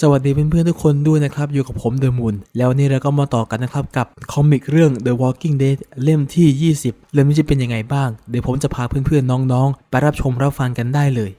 สวัสดีเพื่อนๆทุกคนด้วยนะครับ อยู่กับผมเดอะมูนแล้ววันนี้เราก็มาต่อกันนะครับ กับคอมิกเรื่อง The Walking Dead เล่มที่ 20 เล่มนี้จะเป็นยังไงบ้าง เดี๋ยวผมจะพาเพื่อนๆน้องๆ ไปรับชมรับฟังกันได้เลย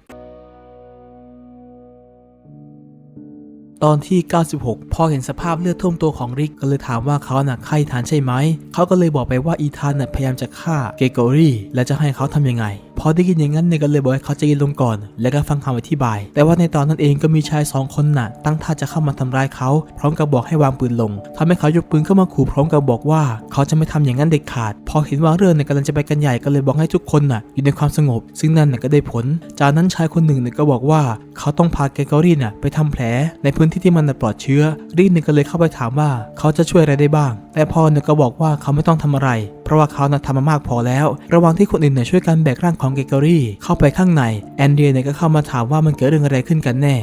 ตอนที่ 96 พอเห็นสภาพเลือดท่วมตัวของริกก็เลยถามว่าเขาหน่ะใครทานใช่ไหม เขาก็เลยบอกไปว่าอีธานพยายามจะฆ่าเกโกอรี่และจะให้เขาทำยังไง อได้ยินอย่างนั้นเนี่ยก็เลยบอกให้เขาใจเย็นลงก่อน และก็ฟังคำอธิบาย แต่ว่าในตอนนั้นเองก็มีชายสองคนน่ะ ตั้งท่าจะเข้ามาทำร้ายเขา พร้อมกับบอกให้วางปืนลงทำให้เขายกปืนเข้ามาขู่พร้อมกับบอกว่า เขาจะไม่ทำอย่างนั้นเด็ดขาด พอเห็นว่าเรื่องเนี่ยกำลังจะไปกันใหญ่ก็เลยบอกให้ทุกคนน่ะอยู่ในความสงบ ซึ่งนั่นน่ะก็ได้ผล จากนั้นชายคนหนึ่งเนี่ยก็บอกว่า เขาต้องพาเกเกอรี่น่ะไปทำแผล ในพื้นที่ที่มันปลอดเชื้อ รีดเนี่ยก็เลยเข้าไปถามว่า เขาจะช่วยอะไรได้บ้าง แต่พอเนี่ยก็บอกว่าเขาไม่ต้องทำอะไร เพราะว่าเขาน่ะทำมามากพอแล้ว ระหว่างที่คนอื่นเนี่ยช่วยกันแบกร่างของเกเกอรี่เข้าไปข้างในแอนเดรียเนี่ยก็เข้ามาถามว่ามันเกิดเรื่องอะไรขึ้นกันแน่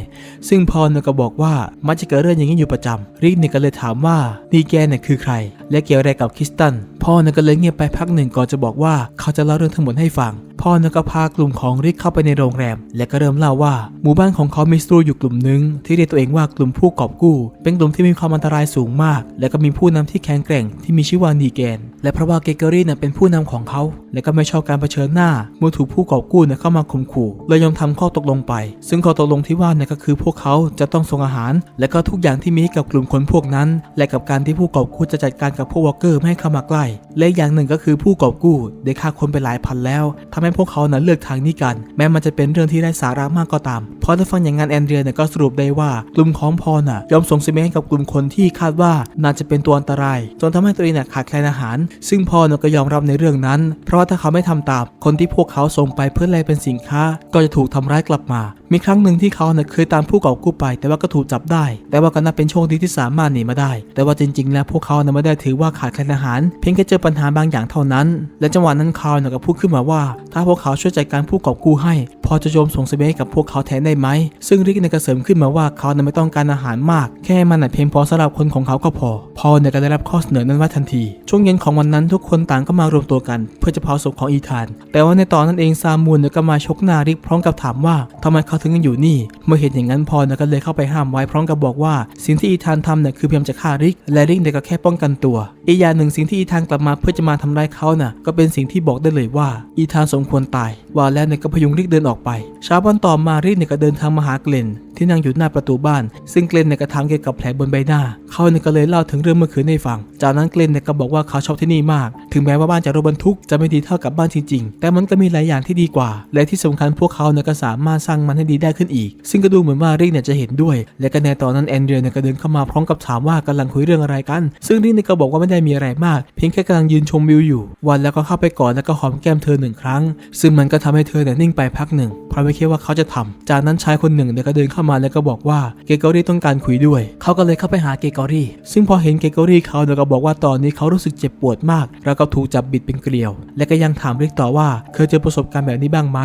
ซึ่งพอเนี่ยก็บอกว่ามันจะเกิดเรื่องอย่างนี้อยู่ประจำริกเนี่ยก็เลยถามว่าดีแกเนี่ยคือใคร และเกี่ยวอะไรกับคริสตันพ่อเนี่ยก็เลยเงียบไปพักหนึ่งก่อนจะบอกว่าเขาจะเล่าเรื่องทั้งหมดให้ฟัง พ่อเนยก็พากลุ่มของริกเข้าไปในโรงแรม และก็เริ่มเล่าว่าหมู่บ้านของเขามีศัตรูอยู่กลุ่มหนึ่งที่เรียกตัวเองว่ากลุ่มผู้กอบกู้ เป็นกลุ่มที่มีความอันตรายสูงมาก และก็มีผู้นำที่แข็งแกร่งที่มีชื่อว่านีแกน และเพราะว่าเกเกอรี่เนี่ยเป็นผู้นำของเขา และก็ไม่ชอบการเผชิญหน้า เมื่อถูกผู้กอบกู้เนี่ยเข้ามาข่มขู่เลยยอมทำข้อตกลงไป ซึ่งข้อตกลงที่ว่านี่ยก็คือพวกเขาจะต้องส่งอาหาร และก็ทุกอย่างที่มีให้กับกลุ่มคนพวกนั้น และกับการที่ผู้กอบกู้จะจัดการกับพวกวอลเกอร์ไม่ให้เข้ามาใกล้ และอย่างหนึ่งก็คือผู้กอบกู้ได้ฆ่าคนไปหลายพันแล้วทำให้พวกเขานั้นเลือกทางนี้กัน แม้มันจะเป็นเรื่องที่ไร้สาระมากก็ตาม เพอได้าฟังอย่างนั้นแอนเดรียเนี่ยก็สรุปได้ว่ากลุ่มของพอน่ะยอมส่งซีเมนต์ให้กับกลุ่มคนที่คาดว่าน่าจะเป็นตัวอันตราย จนทำให้ตัวเองเนี่ยขาดแคลนอาหาร ซึ่งพอน่ะก็ยอมรับในเรื่องนั้น เพราะว่าถ้าเขาไม่ทำตาม คนที่พวกเขาส่งไปเพื่อแลกเป็นสินค้า ก็จะถูกทำร้ายกลับมา มีครั้งหนึ่งที่เขาเนี่ยเคยตามผู้ก่อกู้ไป แต่ว่าก็ถูกจับได้ แต่ว่าก็นับเป็นโชคดีที่สามารถหนีมาได้ แต่ว่าจริง ๆ แล้วพวกเขาเนี่ยไม่ได้ถือว่าขาดแคลนอาหาร เพียงแค่เจอปัญหาบางอย่างเท่านั้น และจังหวะนั้นคาเนี่ยก็พูดขึ้นมาว่าถ้าพวกเขาช่วยจัดการผู้กอบกู้ให้ พอจะโยมส่งเสบียงให้กับพวกเขาแทนได้ไหม ซึ่งริกเนี่ยก็เสริมขึ้นมาว่าเขานี่ยไม่ต้องการอาหารมาก แค่มันน่ะเพียงพอสำหรับคนของเขาก็พอ พอเนี่ยก็ได้รับข้อเสนอนั้นว่าทันที ช่วงเย็นของวันนั้นทุกคนต่างก็มารวมตัวกัน เพื่อจะเผาศพของอีธาน แต่ว่าในตอนนั้นเองซามูนเนี่ยก็มาชกหน้าริกพร้อมกับถามว่าทำไมเขาถึงยังอยู่นี่ เมื่อเห็นอย่างนั้นพอเนี่ยก็เลยเข้าไปห้ามไว้พร้อมกับบอกว่า สิ่งที่อีธานทำเนี่ยคือพยายามจะฆ่าริก และริกเนี่ยก็แค่ป้องกันตัว อีกอย่างหนึ่งสิ่งที่อีธานกลับมาเพื่อจะมาทำร้ายเขาน่ะก็เป็นสิ่งที่บอกได้เลยว่าอีธานสมควรตาย ว่าแล้วเนี่ยก็พยุงริกเดินออกไปเช้าวันต่อมาริกเนี่ยก็เดินทางมาหาเกลนที่นั่งอยู่หน้าประตูบ้าน ซึ่งเกลนเนี่ยก็ถามเกี่ยวกับแผลบนใบหน้า เขาเนี่ยก็เลยเล่าถึงเรื่องเมื่อคืนให้ฟัง จากนั้นเกลนเนี่ยก็บอกว่าเขาชอบที่นี่มาก ถึงแม้ว่าบ้านจากรถบรรทุกจะไม่ดีเท่ากับบ้านจริงๆ แต่มันก็มีหลายอย่างที่ดีกว่า และที่สำคัญพวกเขาเนี่ยก็สามารถสร้างมันให้ดีได้ขึ้นอีก ซึ่งก็ดูเหมือนว่าริกเนี่ยจะเห็นด้วย และก็ในตอนนั้นแอนเดรียเนี่ยก็เดินเข้ามาพร้อมกับถามว่ากำลังคุยเรื่องอะไรกัน ซึ่งริกเนี่ยก็บอกว่าไม่ได้มีอะไรมาก เพียงแค่กำลังยืนชมวิวอยู่ วันแล้วก็เข้าไปกอดแล้วก็หอมแก้มเธอหนึ่งครั้ง ซึ่งมันก็ทำให้เธอเนี่ยนิ่งไปพักหนึ่งเพราะไม่คิดว่าเขาจะทำจากนั้นชายคนหนึ่งเนี่ยก็เดินเข้ามาแล้วก็บอกว่าเกเกอรี่ต้องการคุยด้วย เขาก็เลยเข้าไปหาเกเกอรี่ ซึ่งพอเห็นเกเกอรี่เขาเนี่ยก็บอกว่าตอนนี้เขารู้สึกเจ็บปวดมาก แล้วก็ถูกจับบิดเป็นเกลียว และก็ยังถามริกต่อว่าเคยเจอประสบการณ์แบบนี้บ้างไหม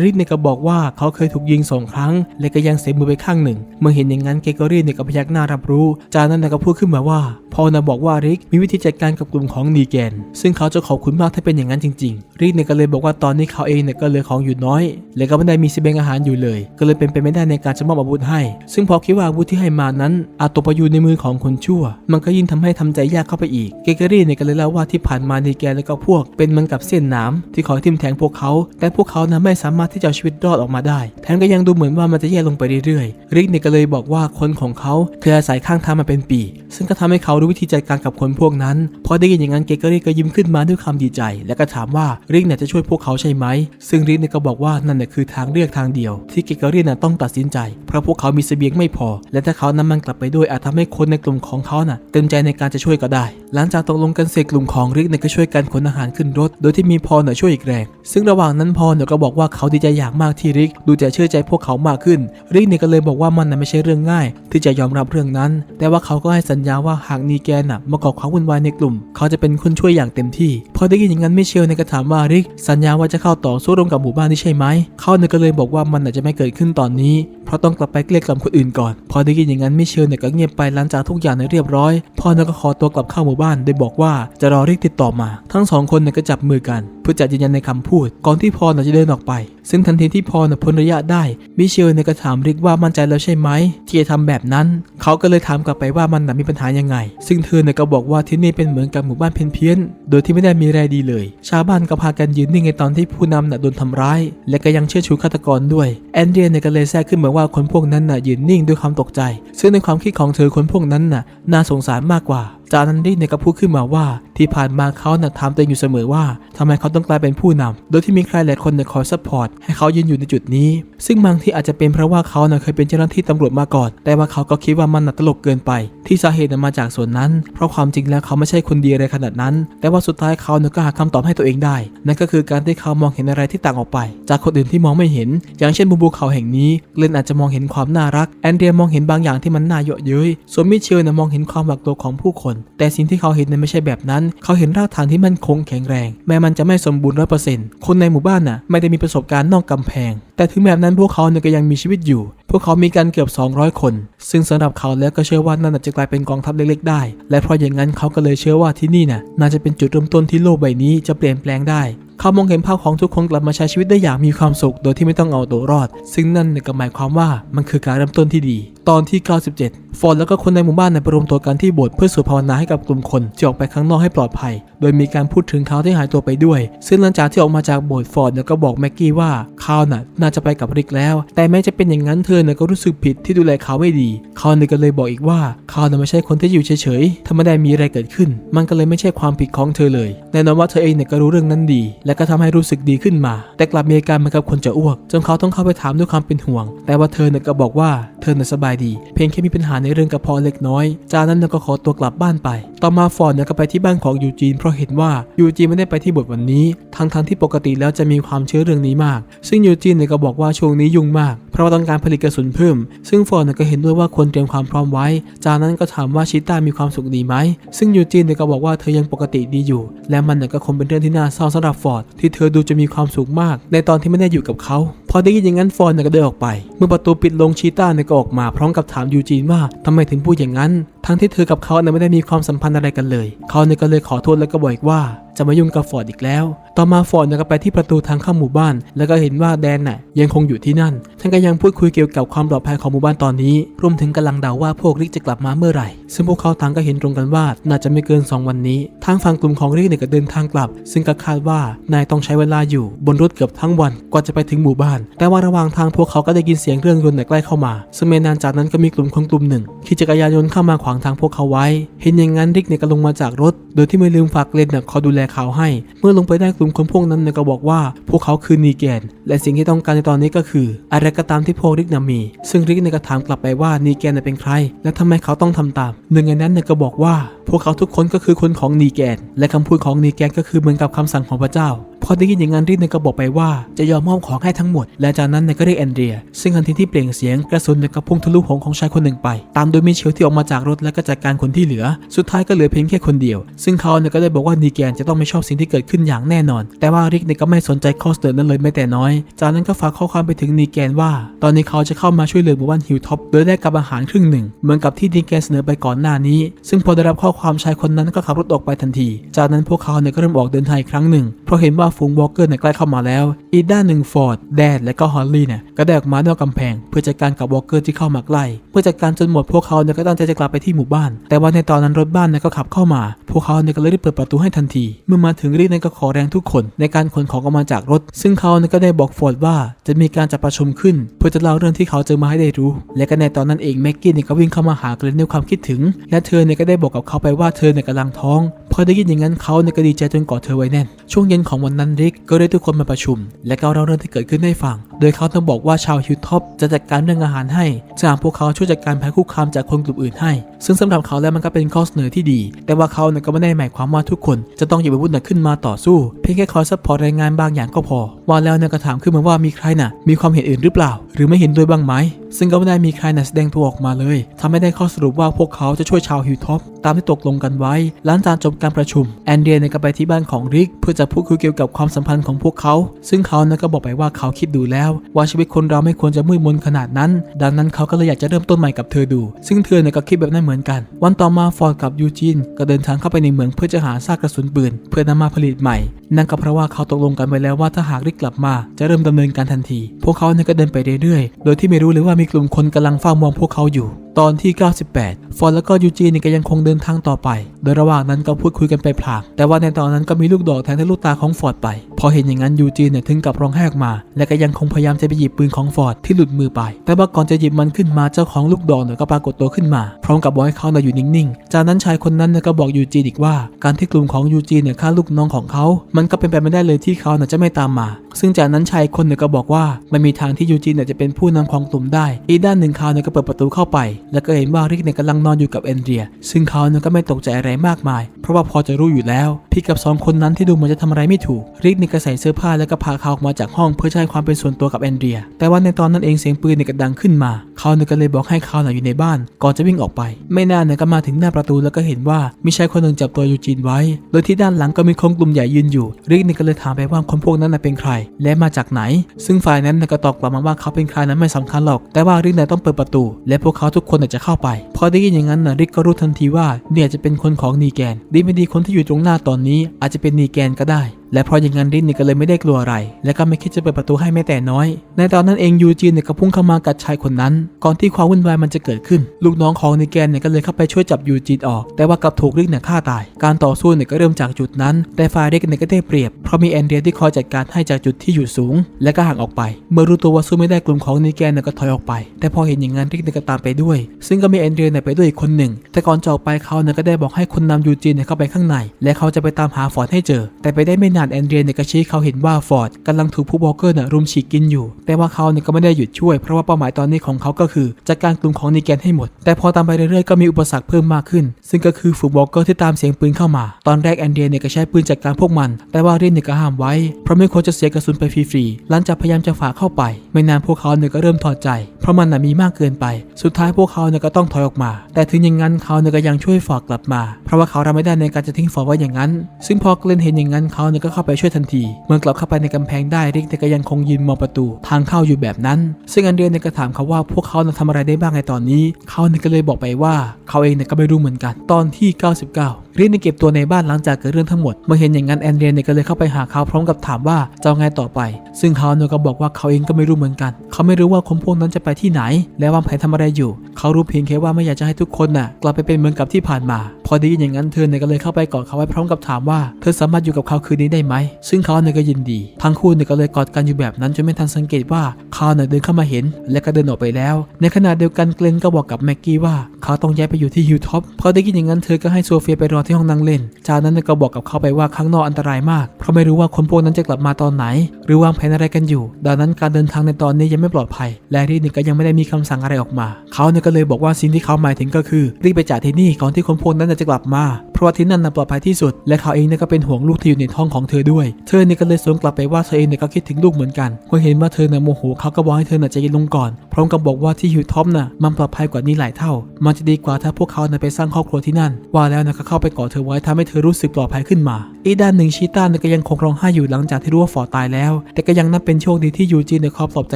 ริกเนี่ยก็บอกว่าเขาเคยถูกยิงสองครั้ง และก็ยังเสียมือไปข้างหนึ่ง เมื่อเห็นอย่างนั้นเกเกอรี่เนี่ยก็พยักหน้ารับรู้ จากนั้นเนี่ยก็พูดขึ้นมาว่าพอนะบอกว่าริกมีวิธีจัดการกับกลุ่มของนีแกน ซึ่งเขาจะขอบคุณมากถ้าเป็นอย่างนั้นจริง ๆ ริกเนี่ยก็เลยบอกว่าตอนนี้เขาเองเนี่ยก็เหลือของอยู่น้อย และก็ไม่ได้มีเสบียงอาหารอยู่เลย ก็เลยเป็นไปไม่ได้ในการจะมอบอาวุธให้ ซึ่งพอคิดว่าอาวุธที่ให้มานั้น อาจตกไปอยู่ในมือของคนชั่ว มันก็ยิ่งทำให้ทำใจยากเข้าไปอีก เกเกอรี่เนี่ยก็เลยเล่าว่าที่ผ่านมาในแกและก็พวก เป็นเหมือนกับเส้นหน้ำที่คอยทิ่มแทงพวกเขา แต่พวกเขานั้นไม่สามารถที่จะชีวิตรอดออกมาได้ แถมก็ยังดูเหมือนว่ามันจะแย่ลงไปเรื่อยๆ ริกเนี่ยก็เลยบอกว่าคนของเขาเคยอาศัยข้างทางมาเป็นปี ซึ่งก็ทำให้เขารู้วิธีจัดการกับคนพวกนั้น พอได้ยินอย่างนั้นเกเกอรี่ก็ยิ้มขึ้นมาด้วยความดีใจ และก็ถามว่าริกเนี่ยจะช่วยพวกเขาใช่ไหม ซึ่งริกเนี่ยก็บอกว่านั่นแหละคือทางเลือกทางเดียว ที่เกเกอรี่น่ะต้องตัดสินใจ เพราะพวกเขามีเสบียงไม่พอ และถ้าเขานำมันกลับไปด้วยอาจทำให้คนในกลุ่มของเขาน่ะเต็มใจในการจะช่วยก็ได้ หลังจากตกลงกันเสร็จกลุ่มของริกเนี่ยก็ช่วยกันขนอาหารขึ้นรถ โดยที่มีพอเนี่ยช่วยอีกแรง ซึ่งระหว่างนั้นพอเนี่ยก็บอกว่าเขาดีใจอย่างมากที่ริก ดูจะเชื่อใจพวกเขามากขึ้น ริกเนี่ยก็เลยบอกว่ามันน่ะไม่ใช่เรื่องง่าย ที่จะยอมรับเรื่องนั้น แต่ว่าเขาก็ให้สัญญาว่าหากนีแกนน่ะมาก่อความวุ่นวายในกลุ่ม เขาจะเป็นคนช่วยอย่างเต็มที่ พอได้ยินอย่างนั้นไม่เชลเนี่ยก็ถามว่าริก สัญญาว่าจะเข้าต่อสู้ร่วมกับหมู่บ้านนี้ใช่ไหมเขาเนี่ยก็เลยบอกว่ามันอาจจะไม่เกิดขึ้นตอนนี้ เพราะต้องกลับไปเกลี้ยกล่อมคนอื่นก่อน พอได้ยินอย่างนั้นมิเชลเนี่ยก็เงียบไปหลังจากทุกอย่างเนี่ยเรียบร้อย พ่อเนี่ยก็ขอตัวกลับเข้าหมู่บ้านโดยบอกว่าจะรอเริกติดต่อมา ทั้งสองคนเนี่ยก็จับมือกันเพื่อจะยืนยันในคำพูด ก่อนที่พอเน่ะจะเดินออกไป ซึ่งทันทีที่พอเน่ะพ้นระยะได้มิเชลเนี่ยก็ถามริกว่ามั่นใจแล้วใช่ไหมที่จะทำแบบนั้น เขาก็เลยถามกลับไปว่ามันน่ะมีปัญหายังไง ซึ่งเธอเนี่ยก็บอกว่าที่นี่เป็นเหมือนกับหมู่บ้านเพี้ยนๆโดยที่ไม่ได้มีอะไรดีเลย ชาวบ้านก็พากันยืนนิ่งในตอนที่ผู้นำน่ะโดนทำร้าย และก็ยังเชื่อชูฆาตกรด้วยแอนเดรียเนี่ยก็เลยแทรกขึ้นมาว่าคนพวกนั้นน่ะยืนนิ่งด้วยความตกใจ ซึ่งในความคิดของเธอคนพวกนั้นน่ะน่าสงสารมากกว่าจานันริกเนี่ยก็พูดขึ้นมาว่าที่ผ่านมาเขาน่ะถามตัวเองอยู่เสมอว่าทำไมเขาต้องกลายเป็นผู้นำโดยที่มีใครหลายคนเนี่ยคอยซัพพอร์ตให้เขายืนอยู่ในจุดนี้ ซึ่งบางที่อาจจะเป็นเพราะว่าเขาน่ะเคยเป็นเจ้าหน้าที่ตำรวจมาก่อน แต่ว่าเขาก็คิดว่ามันน่ะตลกเกินไป ที่สาเหตุน่ะมาจากส่วนนั้น เพราะความจริงแล้วเขาไม่ใช่คนดีอะไรขนาดนั้น แต่ว่าสุดท้ายเขาเนี่ยก็หาคำตอบให้ตัวเองได้ นั่นก็คือการที่เขามองเห็นอะไรที่ต่างออกไป จากคนอื่นที่มองไม่เห็น อย่างเช่นบนภูเขาแห่งนี้เลนอาจจะมองเห็นความน่ารักแอนเดรียมองเห็นบางอย่างที่มันน่าเยาะเย้ยส่วนมิเชลน่ะมองเห็นความหวากลัวของผู้คนแต่สิ่งที่เขาเห็นนั้นไม่ใช่แบบนั้น เขาเห็นรากฐานที่มั่นคงแข็งแรง แม้มันจะไม่สมบูรณ์ร้อยเปอร์เซ็นต์คนในหมู่บ้านน่ะไม่ได้มีประสบการณ์นอกกำแพง แต่ถึงแบบนั้นพวกเขาเนี่ยก็ยังมีชีวิตอยู่ พวกเขามีกันเกือบ 200 คน ซึ่งสำหรับเขาแล้วก็เชื่อว่านั่นอาจจะกลายเป็นกองทัพเล็กๆได้ และเพราะอย่างนั้นเขาก็เลยเชื่อว่าที่นี่น่ะน่าจะเป็นจุดเริ่มต้นที่โลกใบนี้จะเปลี่ยนแปลงได้เขามองเห็นภาพของทุกคนกลับมาใช้ชีวิตได้อย่างมีความสุข โดยที่ไม่ต้องเอาตัวรอด ซึ่งนั่นก็หมายความว่ามันคือการเริ่มต้นที่ดีตอนที่ 97 ฟอร์ดแล้วก็คนในหมู่บ้านในยไปรวมตัวกันที่โบสถ์เพื่อสวดภาวนาให้กับกลุ่มคนที่ออกไปข้างนอกให้ปลอดภัย โดยมีการพูดถึงเขาที่หายตัวไปด้วย ซึ่งหลังจากที่ออกมาจากโบสถ์ฟอร์ดเนี่ยก็บอกแม็กกี้ว่าเขาน่ะน่าจะไปกับริกแล้ว แต่แม้จะเป็นอย่างนั้นเธอเนี่ยก็รู้สึกผิดที่ดูแลเขาไม่ดีเขาเนี่ยก็เลยบอกอีกว่าเขาน่ะไม่ใช่คนที่อยู่เฉยๆถ้าไม่ได้มีอะไรเกิดขึ้น มันก็เลยไม่ใช่ความผิดของเธอเลยแน่นอนว่าเธอเองเนี่ยก็รู้เรื่องนั้นดี และก็ทำให้รู้สึกดีขึ้นมา แต่กลับมีอาการเหมือนกับคนจะอ้วกจนเขาต้องเข้าไปถามด้วยความเป็นห่วง แต่ว่าเธอเนี่ยก็บอกว่าเธอน่ะสบายดี เพียงแค่มีปัญหาในเรื่องกระเพาะเล็กน้อย จากนั้นก็ขอตัวกลับบ้านไป ต่อมาฟอร์ดเนี่ยก็ไปที่บ้านของยูจีนเพราะเห็นว่ายูจีนไม่ได้ไปที่บทวันนี้ ทั้งทที่ปกติแล้วจะมีความเชื่อเรื่องนี้มาก ซึ่งยูจีนเนี่ยก็บอกว่าช่วงนี้ยุ่งมาก เพราะว่าต้องการผลิตกระสุนเพิ่ม ซึ่งฟอร์ดเนี่ยก็เห็นด้วยว่าควรเตรียมความพร้อมไว้ จากนั้นก็ถามว่าชิต้ามีความสุขดีไหม ซึ่งยูจีนเนี่ยก็บอกว่าเธอยังปกติดีอยู่ และมันเนี่ยก็คงเป็นเรื่องที่น่าเศร้าสำหรับฟอร์ดที่เธอดูจะมีความสุขมาก ในตอนที่ไม่ได้อยู่กับเขาพอได้ยินอย่างนั้นฟอร์ดเนี่ยก็เดินออกไป เมื่อประตูปิดลงชิต้าเนี่ยก็ออกมาพร้อมกับถามยูจีนว่าทำไมถึงพูดอย่างนั้น ทั้งที่เธอกับเขาเนี่ยไม่ได้มีความสัมพันธ์อะไรกันเลย เขาเนี่ยก็เลยขอโทษแล้วก็บอกอีกว่า จะมายุ่งกับฟอร์ดอีกแล้ว ต่อมาฟอร์ดเนี่ยก็ไปที่ประตูทางเข้าหมู่บ้าน แล้วก็เห็นว่าแดนน่ะยังคงอยู่ที่นั่นท่านก็ยังพูดคุยเกี่ยวกับความปลอดภัยของหมู่บ้านตอนนี้รวมถึงกำลังเดาว่าพวกริกจะกลับมาเมื่อไหร่ ซึ่งพวกเขาต่างก็เห็นตรงกันว่าน่าจะไม่เกิน 2 วันนี้ ทางฝั่งกลุ่มของริกเนี่ยก็เดินทางกลับ ซึ่งก็คาดว่านายต้องใช้เวลาอยู่บนรถเกือบทั้งวันกว่าจะไปถึงหมู่บ้าน แต่ว่าระหว่างทางพวกเขาก็ได้ยินเสียงเครื่องยนต์เนี่ยใกล้เข้ามาซึ่งไม่นานจากนั้นก็มีกลุ่มคนกลุ่มหนึ่งขี่จักรยานยนต์เข้ามาขวางทางพวกเขาไว้ เห็นอย่างนั้นริกเนี่ยก็ลงมาจากรถ โดยที่ไม่ลืมฝากเลนเนี่ยคอยดูแลเขาให้ เมื่อลงไปได้กลุ่มคนพวกนั้นเนี่ยก็บอกว่า พวกเขาคือนีแกน และสิ่งที่ต้องการในตอนนี้ก็คือ อะไรก็ตามที่พวกริกน่ะมี ซึ่งริกเนี่ยก็ถามกลับไปว่านีแกนเป็นใคร และทำไมเขาต้องทำตาม หนึ่งในนั้นเนี่ยก็บอกว่า พวกเขาทุกคนก็คือคนของนีแกน และคำพูดของนีแกนก็คือเหมือนกับคำสั่งของพระเจ้าพอได้ยินอย่างนั้นริกเนก็บอกไปว่าจะยอมมอบของให้ทั้งหมด และจากนั้นเนก็เรียกแอนเดรีย ซึ่งทันทีที่เปล่งเสียงกระสุนเนี่ยก็พุ่งทะลุหงของชายคนหนึ่งไป ตามโดยมิเชลที่ออกมาจากรถและก็จัดการคนที่เหลือ สุดท้ายก็เหลือเพียงแค่คนเดียว ซึ่งเขาเนี่ยก็ได้บอกว่านีแกนจะต้องไม่ชอบสิ่งที่เกิดขึ้นอย่างแน่นอน แต่ว่าริกเนี่ยก็ไม่สนใจข้อเสนอนั้นเลยแม้แต่น้อย จากนั้นก็ฝากข้อความไปถึงนีแกนว่า ตอนนี้เขาจะเข้ามาช่วยเหลือหมู่บ้านฮิลท็อปโดยได้กับอาหารครึ่งหนึ่งเหมือนกับที่นีแกนเสนอไปก่อนหน้านี้ ซึ่งพอได้รับข้อความชายคนนั้นก็ขับรถออกไปทนที จากนั้นพวกเขาเนี่ยก็เริ่มออกเดินทางอีกครั้งหนึ่ง เพราะเห็นว่าฝูงวอลเกอร์เนี่ยใกล้เข้ามาแล้ว อีกด้านหนึ่งฟอร์ด แดด และก็ฮอลลี่เนี่ยก็ได้ออกมานอกกำแพง เพื่อจัดการกับวอลเกอร์ที่เข้ามาใกล้ เพื่อจัดการจนหมดพวกเขาเนี่ยก็ตั้งใจจะกลับไปที่หมู่บ้าน แต่ว่าในตอนนั้นรถบ้านเนี่ยก็ขับเข้ามา พวกเขาเนี่ยก็เลยรีบเปิดประตูให้ทันที เมื่อมาถึงรีดเนี่ยก็ขอแรงทุกคน ในการขนของออกมาจากรถ ซึ่งเขาเนี่ยก็ได้บอกฟอร์ดว่าจะมีการจัดประชุมขึ้น เพื่อจะเล่าเรื่องที่เขาเจอมาให้ได้รู้ และก็ในตอนนั้นเองแม็กกี้เนี่ยก็วิ่งเข้ามาหาเกรนด้วยความคิดถึง และเธอเนี่ยก็ได้บอกกับเขาไปว่าเธอเนี่ยกำลังท้องพอได้ยินอย่างนั้นเขาในก็ดีใจจนกอดเธอไว้แน่น ช่วงเย็นของวันนั้นริกก็เรียกทุกคนมาประชุม และก็เล่าเรื่องที่เกิดขึ้นให้ฟัง โดยเขาต้องบอกว่าชาวฮิวท็อปจะจัดการเรื่องอาหารให้จากพวกเขาช่วยจัดการภัยคุกคามจากคนกลุ่มอื่นให้ ซึ่งสำหรับเขาแล้วมันก็เป็นข้อเสนอที่ดี แต่ว่าเขาเนี่ยก็ไม่ได้หมายความว่าทุกคน จะต้องหยิบอาวุธหนักขึ้นมาต่อสู้ เพียงแค่คอยซัพพอร์ตรายงานบางอย่างก็พอว่าแล้วเนี่ยก็ถามขึ้นมาว่ามีใครน่ะ มีความเห็นอื่นหรือเปล่า หรือไม่เห็นด้วยบ้างไหม ซึ่งก็ไม่ได้มีใครน่ะแสดงตัวออกมาเลยทำให้ได้ข้อสรุปว่าพวกเขาจะช่วยชาวฮิวท็อปตามที่ตกลงกันไว้ หลังจากจบการประชุม แอนเดรียเนี่ยก็ไปที่บ้านของริก เพื่อจะพูดคุยเกี่ยวกับความสัมพันธ์ของพวกเขา ซึ่งเขาเนี่ยก็บอกไปว่าเขาคิดดูแล้ว ว่าชีวิตคนเราไม่ควรจะมืดมนขนาดนั้น ดังนั้นเขาก็เลยอยากจะเริ่มต้นใหม่กับเธอดู ซึ่งเธอเนี่ยก็คิดแบบนั้นเหมือนกัน วันต่อมาฟอร์ดกับยูจินก็เดินทางเข้าไปในเมืองเพื่อจะหาซากกระสุนปืน เพื่อนำมาผลิตใหม่ นั่นก็เพราะว่าเขาตกลงกันไว้แล้วว่าถ้าหากริกลับมาจะเริ่มดำเนินการทันที พวกเขาเนี่ยก็เดินไปเรื่อยๆ โดยที่ไม่รู้เลยว่ามีกลุ่มคนกำลังเฝ้ามองพวกเขาอยู่ ตอนที่ 98 ฟอร์ดแล้วก็ยูจีนเนี่ยก็ยังคงเดินทางต่อไป โดยระหว่างนั้นก็พูดคุยกันไปพลาง แต่ว่าในตอนนั้นก็มีลูกดอกแทงที่ลูกตาของฟอร์ดไป พอเห็นอย่างนั้นยูจีนเนี่ยถึงกับร้องไห้ออกมา และก็ยังคงพยายามจะไปหยิบปืนของฟอร์ดที่หลุดมือไป แต่ว่าก่อนจะหยิบมันขึ้นมาเจ้าของลูกดอกเนี่ยก็ปรากฏตัวขึ้นมา พร้อมกับบอกให้เขาเนี่ยอยู่นิ่งๆ จากนั้นชายคนนั้นเนี่ยก็บอกยูจีนอีกว่า การที่กลุ่มของยูจีนเนี่ยฆ่าลูกน้องของเขา มันก็เป็นไปไม่ได้เลยที่เขาเนี่ยจะไม่ตามมา ซึ่งจากนั้นชายคนหนึ่งก็บอกว่าไม่มีทางที่ยูจีนเนี่ยจะเป็นผู้นำของกลุ่มได้ อีกด้านหนึ่งเขาเนี่ยก็เปิดประตูเข้าไป แล้วก็เห็นว่าริกเนี่ยกำลังนอนอยู่กับแอนเดีย ซึ่งเขาเนี่ยก็ไม่ตกใจอะไรมากมาย เพราะว่าพอจะรู้อยู่แล้ว พี่กับสองคนนั้นที่ดูเหมือนจะทำอะไรไม่ถูก ริกเนี่ยก็ใส่เสื้อผ้าแล้วก็พาเขาออกมาจากห้องเพื่อให้ความเป็นส่วนตัวกับแอนเดีย แต่ว่าในตอนนั้นเองเสียงปืนเนี่ยก็ดังขึ้นมา เขาเนี่ยก็เลยบอกให้เขาน่อยู่ในบ้าน ก่อนจะวิ่งออกไป ไม่นานเนี่ยก็มาถึงหน้าประตูแล้วก็เห็นว่ามีชายคนหนึ่งจับตัวยูจีนไว้ โดยที่ด้านหลังก็มีคนกลุ่มใหญ่ยืนอยู่ ริกเนี่ยก็เลยถามไปว่าคนพวกนั้นเป็นใครและมาจากไหน ซึ่งฝ่ายนั้นน่ก็ตอบกลับมาว่าเขาเป็นใครนั้นไม่สำคัญหรอก แต่ว่าริกต้องเปิดประตู และพวกเขาทุกคนจะเข้าไป พอได้ยินอย่างนั้นน่ะริกก็รู้ทันทีว่าเนี่ยจะเป็นคนของนีแกน ดีไม่ดีคนที่อยู่ตรงหน้าตอนนี้อาจจะเป็นนีแกนก็ได้และเพราะอย่างนั้นรินเนี่ยก็เลยไม่ได้กลัวอะไร และก็ไม่คิดจะเปิดประตูให้แม้แต่น้อย ในตอนนั้นเองยูจีนเนี่ยก็พุ่งเข้ามากัดชายคนนั้น ก่อนที่ความวุ่นวายมันจะเกิดขึ้น ลูกน้องของนิแกนเนี่ยก็เลยเข้าไปช่วยจับยูจีนออก แต่ว่ากลับถูกริกเนี่ยฆ่าตาย การต่อสู้เนี่ยก็เริ่มจากจุดนั้น แต่ฝ่ายริกเนี่ยก็ได้เปรียบ เพราะมีแอนเดรียที่คอยจัดการให้จากจุดที่อยู่สูง และก็ห่างออกไป เมื่อรู้ตัวว่าสู้ไม่ได้กลุ่มของนิแกนเนี่ยก็ถอยออกไป แต่พอเห็นอย่างนั้นริกเนี่ยก็ตามไปด้วย ซึ่งก็มีแอนเดรียเนี่ยไปด้วยอีกคนหนึ่ง แต่ก่อนจะออกไปเขาเนี่ยก็ได้บอกให้คนนำยูจีนเนี่ยเข้าไปข้างใน และเขาจะไปตามหาฟอร์ดให้เจอ แต่ไปได้ไม่นานแอนเดรียเนี่ยก็ชี้เขาเห็นว่าฟอร์ดกำลังถูกผู้บล็อกเกอร์น่ะรุมฉีกกินอยู่ แต่ว่าเขาเนี่ยก็ไม่ได้หยุดช่วย เพราะว่าเป้าหมายตอนนี้ของเขาก็คือจัดการกลุ่มของนิแกนให้หมด แต่พอตามไปเรื่อยๆก็มีอุปสรรคเพิ่มมากขึ้น ซึ่งก็คือฝูงบล็อกเกอร์ที่ตามเสียงปืนเข้ามา ตอนแรกแอนเดรียเนี่ยก็ใช้ปืนจัดการพวกมัน แต่ว่าเรนเนี่ยก็ห้ามไว้ เพราะไม่ควรจะเสียกระสุนไปฟรีๆ หลังจากพยายามจะฝ่าเข้าไป ไม่นานพวกเขาเนี่ยก็เริ่มถอดใจ เพราะมันน่ะมีมากเกินไป สุดท้ายพวกเขาเนี่ยก็ต้องถอยออกมา แต่ถึงอย่างนั้นเขาเนี่ยก็ยังช่วยฟอร์ดกลับมา เพราะว่าเขารับไม่ได้ในการจะทิ้งฟอร์ดไว้อย่างนั้น ซึ่งพอเกลนเห็นอย่างนั้นเขาเนี่ยก็เข้าไปช่วยทันที เมื่อกลับเข้าไปในกำแพงได้ริกเนี่ก็ยังคงยืนมองประตูทางเข้าอยู่แบบนั้น ซึ่งอันเดรียเนี่ยก็ถามเขาว่าพวกเขาน่ะทำอะไรได้บ้างในตอนนี้ เขาเนี่ยก็เลยบอกไปว่าเขาเองเนี่ยก็ไม่รู้เหมือนกัน ตอนที่ 99ริกเนี่ยเก็บตัวในบ้านหลังจากเกิดเรื่องทั้งหมด เมื่อเห็นอย่างนั้นแอนเดรียเนี่ยก็เลยเข้าไปหาเขาพร้อมกับถามว่าจะไงต่อไป ซึ่งเขาเนี่ยก็บอกว่าเขาเองก็ไม่รู้เหมือนกัน เขาไม่รู้ว่าคนพวกนั้นจะไปที่ไหน และวางแผนทำอะไรอยู่ เขารู้เพียงแค่ว่าไม่อยากจะให้ทุกคนน่ะกลับไปเป็นเหมือนกับที่ผ่านมา พอได้ยินอย่างนั้นเธอเนี่ยก็เลยเข้าไปกอดเขาไว้พร้อมกับถามว่าเธอสามารถอยู่กับเขาคืนนี้ได้ไหม ซึ่งเขาเนี่ยก็ยินดี ทั้งคู่เนี่ยก็เลยกอดกันอยู่แบบนั้นจนไม่ทันสังเกตว่าเขาเนี่ยเดินเข้ามาเห็น และก็เดินออกไปแล้ว ในขณะเดียวกันเกลนก็บอกกับแม็กกี้ว่า เขาต้องย้ายไปอยู่ที่ฮิลท็อปพอได้ยินอย่างนั้นเธอก็ให้โซเฟียไปรอที่ห้องนั่งเล่น จากนั้นก็บอกกับเขาไปว่าข้างนอกอันตรายมาก เพราะไม่รู้ว่าคนพวกนั้นจะกลับมาตอนไหน หรือวางแผนอะไรกันอยู่ ดังนั้นการเดินทางในตอนนี้ยังไม่ปลอดภัย และรีนี่ก็ยังไม่ได้มีคำสั่งอะไรออกมา เขาเนี่ยก็เลยบอกว่าสิ่งที่เขาหมายถึงก็คือ รีบไปจากที่นี่ก่อนที่คนพวกนั้นจะกลับมา เพราะว่าที่นั่นน่ะปลอดภัยที่สุด และเขาเองเนี่ยก็เป็นห่วงลูกที่อยู่ในท้องของเธอด้วย เธอเนี่ยก็เลยสวนกลับไปว่าเธอเองเนี่ยก็คิดถึงลูกเหมือนกันเมื่อเห็นว่าเธอเนี่ยโมโหเขาก็บอกให้เธอน่ะใจเย็นลงก่อน พร้อมกับบอกว่าที่ฮิวท็อปน่ะมันปลอดภัยกว่านี้หลายเท่ามันจะดีกว่าถ้าพวกเขานไปสร้างครอบครัวที่นั่น ว่าแล้วนะก็เข้าไปกอดเธอไว้ทำให้เธอรู้สึกปลอดภัยขึ้นมา อีกด้านหนึ่งชีต้านก็ยังคงร้องไห้อยู่หลังจากที่รู้ว่าฟอร์ตายแล้ว แต่ก็ยังนับเป็นโชคดีที่ยูจีนเนี่ยคอยปลอบใจ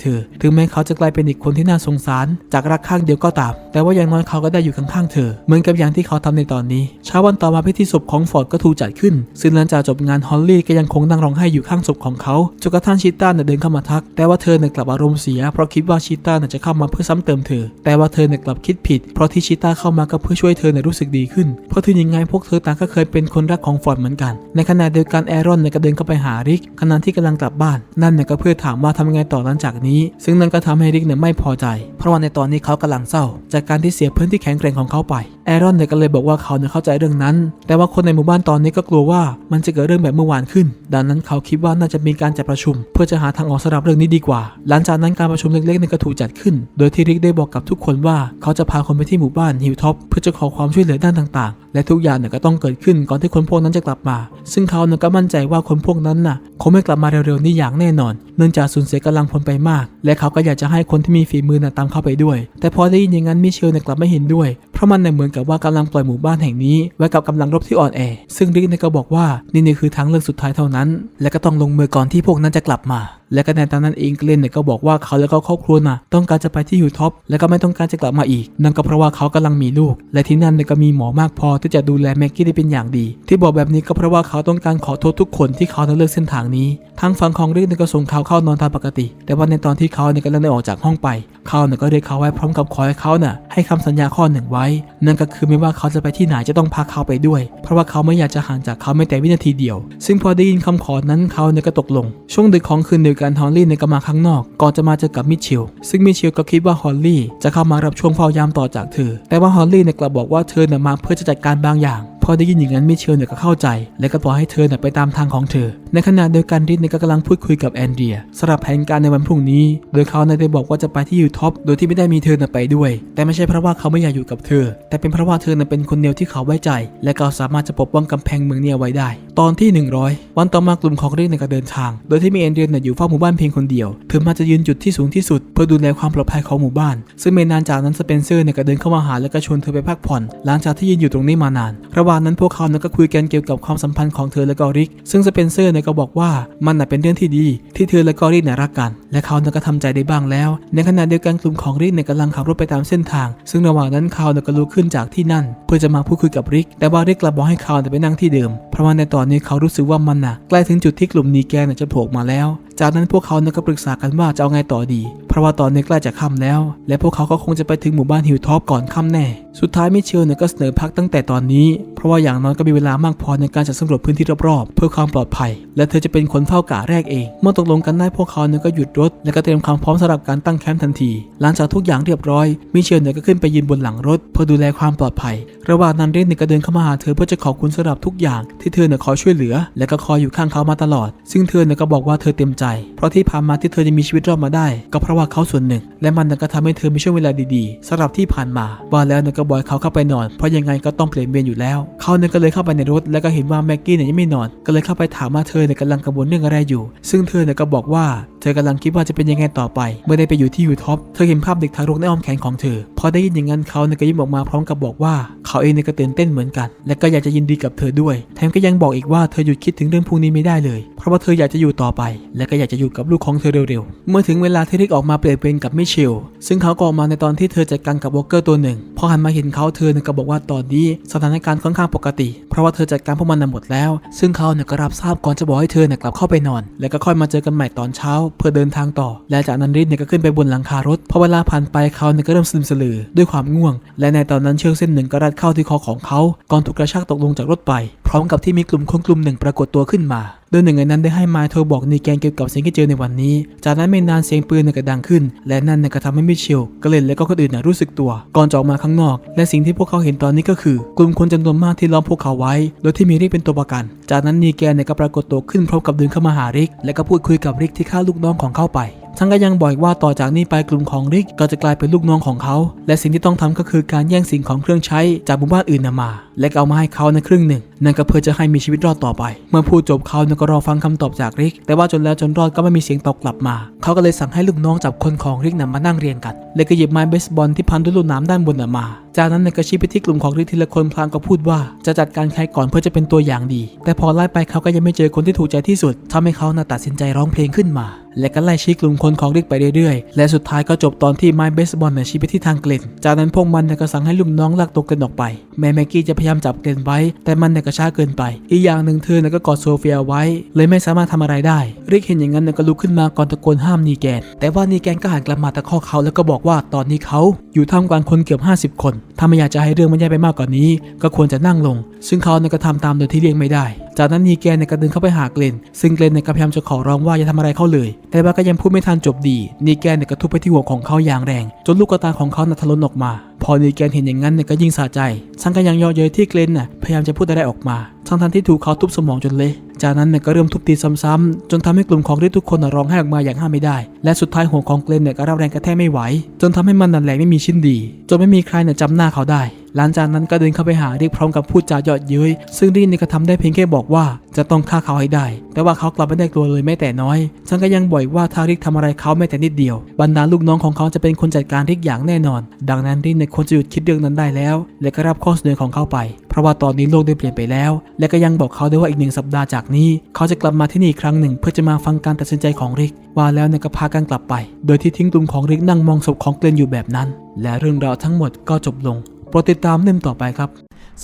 เธอ ถึงแม้เขาจะกลายเป็นอีกคนที่น่าสงสาร จากรักข้างเดียวก็ตาม แต่ว่าอย่างน้อยเขาก็ได้อยู่ข้างๆเธอ เหมือนกับอย่างที่เขาทำในตอนนี้ เช้าวันต่อมาพิธีศพของฟอร์ดก็ถูกจัดขึ้น ซึ่งหลังจากจบงานฮอลลี่ก็ยังคงนั่งร้องไห้อยู่ข้างศพของเขาจนกระทั่งชีต้าเนี่ยเดินเข้ามาทัก แต่ว่าเธอเนกลับอารมณ์เสีย เพราะคิดว่าชีต้านจะเข้ามาเพื่อซ้ำเติมเธอ แต่ว่าเธอเนกลับคิดผิดเพราะทที่ชีต้าเข้ามาก็เพื่อช่วยเธอเนี่ยรู้สึกดีขึ้น เพราะถึงยังไงพวกเธอต่างก็เคยเป็นคนรักของฟอร์ดเหมือนกัน ในขณะเดียวกันแอรอนเนี่ยก็เดินเข้าไปหาริกขณะที่กำลังกลับบ้าน นั่นเนี่ยก็เพื่อถามว่าทำยังไงต่อหลังจากนี้ ซึ่งนั่นก็ทำให้ริกเนี่ยไม่พอใจ เพราะว่าในตอนนี้เขากำลังเศร้า จากการที่เสียเพื่อนที่แข็งแกร่งของเขาไปแอรอนเนี่ยก็เลยบอกว่าเขาเนี่ยเข้าใจเรื่องนั้น แต่ว่าคนในหมู่บ้านตอนนี้ก็กลัวว่ามันจะเกิดเรื่องแบบเมื่อวานขึ้น ดังนั้นเขาคิดว่าน่าจะมีการจัดประชุม เพื่อจะหาทางออกสำหรับเรื่องนี้ดีกว่า หลังจากนั้นการประชุมเล็กๆเนี่ยก็ถูกจัดขึ้น โดยที่ริกได้บอกกับทุกคนว่าเขาจะพาคนไปที่หมูู่่บ้านฮิลท็อปเพื่อจะขอความช่วยเหลือด้านต่างๆ และทุกอย่างเนี่ยก็ต้องเกิดขึ้นก่อนที่คนพวกนั้นจะกลับมา ซึ่งเขาเนี่ยก็มั่นใจว่าคนพวกนั้นน่ะคงไม่กลับมาเร็วๆนี้อย่างแน่นอน เนื่องจากสูญเสียกำลังพลไปมาก และเขาก็อยากจะให้คนที่มีฝีมือน่ะตามเข้าไปด้วย แต่พอได้ยินอย่างนั้นมิเชลเนี่ยกลับไม่เห็นด้วย เพราะมันเนี่ยเหมือนกับว่ากำลังปล่อยหมู่บ้านแห่งนี้ไว้กับกำลังรบที่อ่อนแอ ซึ่งริกเนี่ยก็บอกว่านี่นี่คือทางเลือกสุดท้ายเท่านั้น และก็ต้องลงมือก่อนที่พวกนั้นจะกลับมาและก็ในตอนนั้นเองเกลนเนี่ยก็บอกว่าเขาและก็ครอบครัวน่ะต้องการจะไปที่ยูท็อปและก็ไม่ต้องการจะกลับมาอีก นั่นก็เพราะว่าเขากำลังมีลูก และที่นั่นเนี่ยก็มีหมอมากพอที่จะดูแลแม็กกี้ได้เป็นอย่างดี ที่บอกแบบนี้ก็เพราะว่าเขาต้องการขอโทษทุกคนที่เขานั้เลือกเส้นทางนี้ทางฝั่งของเริกเนี่ยก็ส่งเขาเข้านอนตามปกติ แต่ว่าในตอนที่เขาเนี่ยกำลังได้ออกจากห้องไปเขาเนี่ยก็เรียกเขาไว้พร้อมกับขอให้เขาน่ะให้คำสัญญาข้อหนึ่งไว้ นั่นก็คือไม่ว่าเขาจะไปที่ไหนจะต้องพาเขาไปด้วย เพราะว่าเขาไม่อยากจะห่างจากเขาแม้แต่วินาทีเดียว ซึ่งพอได้ยินคำขอนั้นเขาเนี่ยก็ตกลง ช่วงดึกของคืนเดียวกันฮอลลี่เนี่ยก็มาข้างนอก ก่อนจะมาเจอกับมิเชล ซึ่งมิเชลก็คิดว่าฮอลลี่จะเข้ามารับช่วงเฝ้ายามต่อจากเธอ แต่ว่าฮอลลี่เนี่ยกลับบอกว่าเธอเนี่ยมาเพื่อจะจัดการบางอย่าง พอได้ยินอย่างนั้นมิเชลเนี่ยก็เข้าใจ และก็ปล่อยให้เธอเนี่ยไปตามทางของเธอ ในขณะเดียวกันริดเนี่ยก็กำลังพูดคุยกับแอนเดียสำหรับแผนการในวันพรุ่งนี้ โดยเขาเนี่ยได้บอกว่าจะไปที่ยูท็อปโดยที่ไม่ได้มีเธอเนี่ยไปด้วย แต่ไม่ใช่เพราะว่าเขาไม่อยากอยู่กับเธอ แต่เป็นเพราะว่าเธอเนี่ยเป็นคนเดียวที่เขาไว้ใจ และก็สามารถจะปกป้องกำแพงเมืองเนี่ยไว้ได้ ตอนที่ 100 วันต่อมากลุ่มของริดเนี่ยก็เดินทาง โดยที่มีแอนเดียเนี่ยอยู่เฝ้าหมู่บ้านเพียงคนเดียวเธอมาจะยืนจุดที่สูงที่สุด เพื่อดูแลความปลอดภัยของหมู่บ้าน ซึ่งไม่นานจากนั้นสเปนเซอร์เนี่ยก็เดินเข้ามาหาและก็ชวนเธอไปพักผ่อน หลังจากที่ยืนอยู่ตรงนี้มานานระหว่างนั้นพวกเขาเนี่ยก็คุยกันเกี่ยวกับความสัมพันธ์ของเธอและก็ริก ซึ่งสเปนเซอร์เนี่ยก็บอกว่ามันน่ะเป็นเรื่องที่ดี ที่เธอและก็ริกเนี่ยรักกัน และเขาเนี่ยก็ทำใจได้บ้างแล้ว ในขณะเดียวกันกลุ่มของริกเนี่ยกำลังขับรถไปตามเส้นทาง ซึ่งระหว่างนั้นเขาเนี่ยก็ลุกขึ้นจากที่นั่น เพื่อจะมาพูดคุยกับริก แต่ว่าริกกลับบอกให้เขาเนี่ยไปนั่งที่เดิม เพราะว่าในตอนนี้เขารู้สึกว่ามันน่ะใกล้ถึงจุดที่กลุ่มนีแกนเนี่ยจะโผล่มาแล้ว จากนั้นพวกเขาเนี่ยก็ปรึกษากันว่าจะเอาไงต่อดี เพราะว่าตอนนี้ใกล้จะค่ำแล้ว และพวกเขาก็คงจะไปถึงหมู่บ้านฮิลท็อปก่อนค่ำแน่ สุดท้ายมิเชลเนี่ยก็เสนอพักตั้งแต่ตอนนี้ เพราะว่าอย่างน้อยก็มีเวลามากพอในการจัดสำรวจพื้นที่รอบๆ เพื่อความปลอดภัย และเธอจะเป็นคนเฝ้ากะแรกเอง เมื่อตกลงกันได้พวกเขาเนี่ยก็หยุดรถ และก็เตรียมความพร้อมสำหรับการตั้งแคมป์ทันที หลังจากทุกอย่างเรียบร้อย มิเชลเนี่ยก็ขึ้นไปยืนบนหลังรถ เพื่อดูแลความปลอดภัย ระหว่างนั้นเรนเนี่ยก็เดินเข้ามาหาเธอเพื่อจะขอบคุณสำหรับทุกอย่าง ที่เธอเนี่ยคอยช่วยเหลือ และก็คอยอยู่ข้างเขามาตลอด ซึ่งเธอเนี่ยก็บอกว่าเธอเต็มใจเพราะที่ผ่านมาที่เธอจะมีชีวิตรอดมาได้ ก็เพราะว่าเขาส่วนหนึ่ง และมันนี่ยก็ทำให้เธอมีช่วงเวลาดีๆสำหรับที่ผ่านมาว่าแล้วนี่ยก็บอยเขาเข้าไปนอน เพราะยังไงก็ต้องเปลี่ยนเวรอยู่แล้ว เขาเนี่ยก็เลยเข้าไปในรถแล้วก็เห็นว่าแม็กกี้เนี่ยยังไม่นอน ก็เลยเข้าไปถามว่าเธอเนี่ยกำลังกังวลเรื่องอะไรอยู่ ซึ่งเธอเนี่ยก็บอกว่า ธอกำลังคิดว่าจะเป็นยังไงต่อไป เมื่อได้ไปอยู่ที่ยูท็อปเธอเห็นภาพเด็กทารกในอ้อมแขนของเธอ พอได้ยินอย่างนั้นเขาเนี่ยก็ยิ้มออกมาพร้อมกับบอกว่า เขาเองเนี่ยก็ตื่นเต้นเหมือนกัน และก็อยากจะยินดีกับเธอด้วย แถมก็ยังบอกอีกว่าเธอหยุดคิดถึงเรื่องพวกนี้ไม่ได้เลย เพราะว่าเธออยากจะอยู่ต่อไป และก็อยากจะอยู่กับลูกของเธอเร็วๆ เมื่อถึงเวลาที่ริกออกมาเปลี่ยนเวรกับมิเชล ซึ่งเขาก็ออกมาในตอนที่เธอจัดการกับวอลเกอร์ตัวหนึ่ง พอหันมาเห็นเขาเธอเนี่ยก็บอกว่าตอนนี้สถานการณ์ค่อนข้างปกติ เพราะว่าเธอจัดการพวกมันหมดแล้ว ซึ่งเขาเนี่ยก็รับทราบก่อนจะบอกให้เธอเนี่ยกลับเข้าไปนอน แล้วก็ค่อยมาเจอกันใหม่ตอนเช้าเพื่อเดินทางต่อ และจากนั้นริดเนี่ยก็ขึ้นไปบนหลังคารถพอเวลาผ่านไปเขาเนี่ยก็เริ่มซึมสลือด้วยความง่วง และในตอนนั้นเชือกเส้นหนึ่งก็รัดเข้าที่คอของเขาก่อนถูกกระชากตกลงจากรถไป พร้อมกับที่มีกลุ่มคนกลุ่มหนึ่งปรากฏตัวขึ้นมา ยหนึ่งในนั้นได้ให้มายโทรบอกนีแกนเกี่ยวกับสิ่งที่เจอในวันนี้ จากนั้นไม่นานเสียงปืนเนี่ยก็ดังขึ้น และนั่นเนี่ยก็ทำให้มิเชลกเล่นและก็คนอื่นเนี่ยรู้สึกตัว ก่อนจะออกมาข้างนอก และสิ่งที่พวกเขาเห็นตอนนี้ก็คือกลุ่มคนจำนวนมากที่ล้อมพวกเขาไว้ โดยที่มีริกเป็นตัวประกัน จากนั้นนีแกนก็ปรากฏตัวขึ้นพร้อมกับเดินเข้ามาหาริก และก็พูดคุยกับริกที่ฆ่าลูกน้องของเขาไป ทั้งก็ยังบอกว่าต่อจากนี้ไปกลุ่มของริกก็จะกลายเป็นลูกน้องของเขา และสิ่งที่ต้องทำก็คือการแย่งสิ่งของเครื่องใช้จากหมู่บ้านอื่นนำมา และเอามาให้เขาในครึ่งหนึ่ง นั่นก็เพื่อจะให้มีชีวิตรอดต่อไป เมื่อพูดจบเขาก็รอฟังคำตอบจากริก แต่ว่าจนแล้วจนรอดก็ไม่มีเสียงตอบกลับมา เขาก็เลยสั่งให้ลูกน้องจับคนของริกนำมานั่งเรียงกัน แล้วก็หยิบไม้เบสบอลที่พันด้วยลูกน้ำด้านบนน่ะมา จากนั้นนี่ยก็ชี้ไปที่กลุ่มของริกทีละคนพลางก็พูดว่าจะจัดการใครก่อนเพื่อจะเป็นตัวอย่างดี แต่พอไล่ไปเขาก็ยังไม่เจอคนที่ถูกใจที่สุดทำให้เขาน่ะตัดสินใจร้องเพลงขึ้นมา และก็ไล่ชี้กลุ่มคนของริกไปเรื่อยๆ และสุดท้ายก็จบตอนที่ไม้เบสบอลเนี่ยชี้ไปที่ทางเกลนจากนั้นพวกมันเนี่ยก็สั่งให้ลูกน้องลากตัวเกลนออกไป แม่แม็กกี้จะพยายามจับเกลนไว้ แต่มันเนี่ยก็ช้าเกินไป อีกอย่างหนึ่งเธอเนี่ยก็กอดโซเฟียไว้ เลยไม่สามารถทำอะไรได้ริกเห็นอย่างนั้นเนี่ยก็ลุกขึ้นมาก่อนตะโกนห้ามนีแกน แต่ว่านีแกนก็หันกลับมาตะคอกเขาแล้วก็บอกว่าตอนนี้เขาอยู่ท่ามกลางคนเกือบ 50 คน ถ้าไม่อยากจะให้เรื่องมันแย่ไปมากกว่านี้ ก็ควรจะนั่งลง ซึ่งเขาเนี่ยก็ทำตามโดยที่เลี่ยงไม่ได้ จากนั้นนีแกนเนี่ยก็เดินเข้าไปหาเกลนซึ่งเกลนเนี่ยก็พยายามจะขอร้องว่าอย่าทำอะไรเขาเลยแต่ว่าก็ยังพูดไม่ทันจบดีนีแกนเนี่ยก็ทุบไปที่หัวของเขาอย่างแรง จนลูกตาของเขาน่ะทะลุออกมา พอดีแกนเห็นอย่างนั้นเนี่ยก็ยิ่งสะใจซังก็ยังยอเย้ยที่เกรนน่ะพยายามจะพูดอะไรออกมาทั้งทันที่ถูกเขาทุบสมองจนเละจากนั้นเนี่ยก็เริ่มทุบตีซ้ำๆจนทำให้กลุ่มของริทุกคนร้องไห้ออกมาอย่างห้ามไม่ได้ และสุดท้ายหัวของเกรนเนี่ยก็รับแรงกระแทกไม่ไหว จนทำให้มันนั่นแหลกไม่มีชิ้นดี จนไม่มีใครเนี่ยจำหน้าเขาได้ หลังจากนั้นก็เดินเข้าไปหาริกพร้อมกับพูดจาเยาะเย้ยซึ่งริกเนี่ยก็ทำได้เพียงแค่บอกว่าจะต้องฆ่าเขาให้ได้ แต่ว่าเขากลับไม่ได้กลัวเลยแม้แต่น้อย ฉันก็ยังบ่อยว่าถ้าริกทำอะไรเขาแม้แต่นิดเดียว บรรดาลูกน้องของเขาจะเป็นคนจัดการริกอย่างแน่นอน ดังนั้นริกเนี่ยควรจะหยุดคิดเรื่องนั้นได้แล้ว และก็รับข้อเสนอของเขาไป เพราะว่าตอนนี้โลกได้เปลี่ยนไปแล้ว และก็ยังบอกเขาด้วยว่าอีกหนึ่งสัปดาห์จากนี้ เขาจะกลับมาที่นี่อีกครั้งหนึ่ง เพื่อจะมาฟังการตัดสินใจของริก ว่าแล้วเนี่ยก็พากันกลับไป โดยที่ทิ้งตุงของริกนั่งมองศพของเกลนอยู่แบบนั้น และเรื่องราวทั้งหมดก็จบลง โปรดติดตามเล่มต่อไปครับ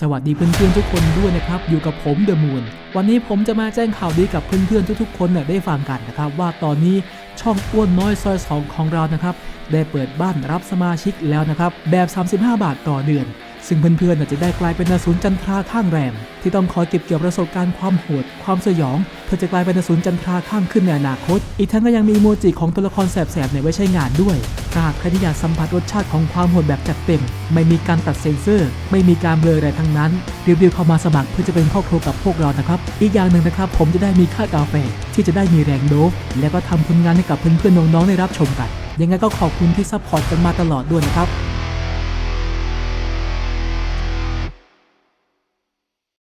สวัสดีเพื่อนๆทุกคนด้วยนะครับ อยู่กับผมเดอะมูนวันนี้ผมจะมาแจ้งข่าวดีกับเพื่อนๆทุกๆคนเนี่ยได้ฟังกันนะครับ ว่าตอนนี้ช่องอ้วนน้อยซอยสองของเรานะครับ ได้เปิดบ้านรับสมาชิกแล้วนะครับ แบบ 35 บาทต่อเดือน ซึ่งเพื่อนๆน่ะจะได้กลายเป็นนสูนจันทราข้างแรม ที่ต้องคอยเก็บเกี่ยวประสบการณ์ความโหด ความสยอง เพื่อจะกลายเป็นนสูนจันทราข้างขึ้นในอนาคต อีกทั้งก็ยังมีโมจิของตัวละครแสบๆในไว้ใช้งานด้วยถ้าหากใครที่อยากสัมผัสรสชาติของความโหดแบบจัดเต็ม ไม่มีการตัดเซ็นเซอร์ ไม่มีการเบลออะไรทั้งนั้นรีบๆเข้ามาสมัครเพื่อจะเป็นครอบครัวกับพวกเรานะครับ อีกอย่างหนึ่งนะครับ ผมจะได้มีค่ากาแฟที่จะได้มีแรงโดฟและก็ทำผลงานให้กับเพื่อนๆน้องๆได้รับชมกัน ยังไงก็ขอบคุณที่ซัพพอร์ตกันมาตลอดด้วยนะครับ